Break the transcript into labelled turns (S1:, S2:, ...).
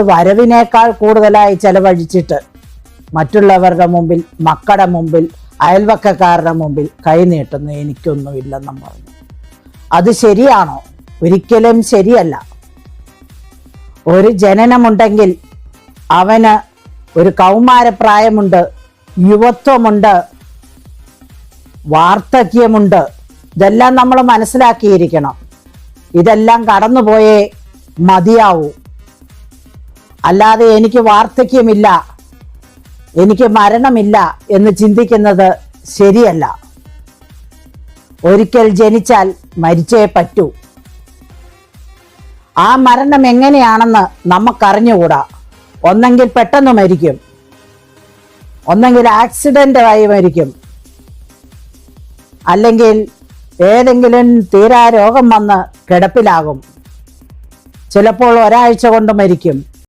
S1: വരവിനേക്കാൾ കൂടുതലായി ചെലവഴിച്ചിട്ട് മറ്റുള്ളവരുടെ മുമ്പിൽ മക്കളുടെ മുമ്പിൽ അയൽവക്കക്കാരുടെ മുമ്പിൽ കൈ നീട്ടുന്നു എനിക്കൊന്നുമില്ലെന്നും പറഞ്ഞു. അത് ശരിയാണോ? ഒരിക്കലും ശരിയല്ല. ഒരു ജനനമുണ്ടെങ്കിൽ അവന് ഒരു കൗമാരപ്രായമുണ്ട് യുവത്വമുണ്ട് വാർദ്ധക്യമുണ്ട്. ഇതെല്ലാം നമ്മൾ മനസ്സിലാക്കിയിരിക്കണം. ഇതെല്ലാം കടന്നുപോയേ മതിയാവൂ. അല്ലാതെ എനിക്ക് വാർദ്ധക്യമില്ല. എനിക്ക് മരണമില്ല എന്ന് ചിന്തിക്കുന്നത് ശരിയല്ല. ഒരിക്കൽ ജനിച്ചാൽ മരിച്ചേ പറ്റൂ. ആ മരണം എങ്ങനെയാണെന്ന് നമുക്കറിഞ്ഞുകൂടാ. ഒന്നെങ്കിൽ പെട്ടെന്ന് മരിക്കും. ഒന്നെങ്കിൽ ആക്സിഡന്റ് ആയി മരിക്കും. അല്ലെങ്കിൽ ഏതെങ്കിലും തീരാരോഗം വന്ന് കിടപ്പിലാകും. ചിലപ്പോൾ ഒരാഴ്ച കൊണ്ട് മരിക്കും.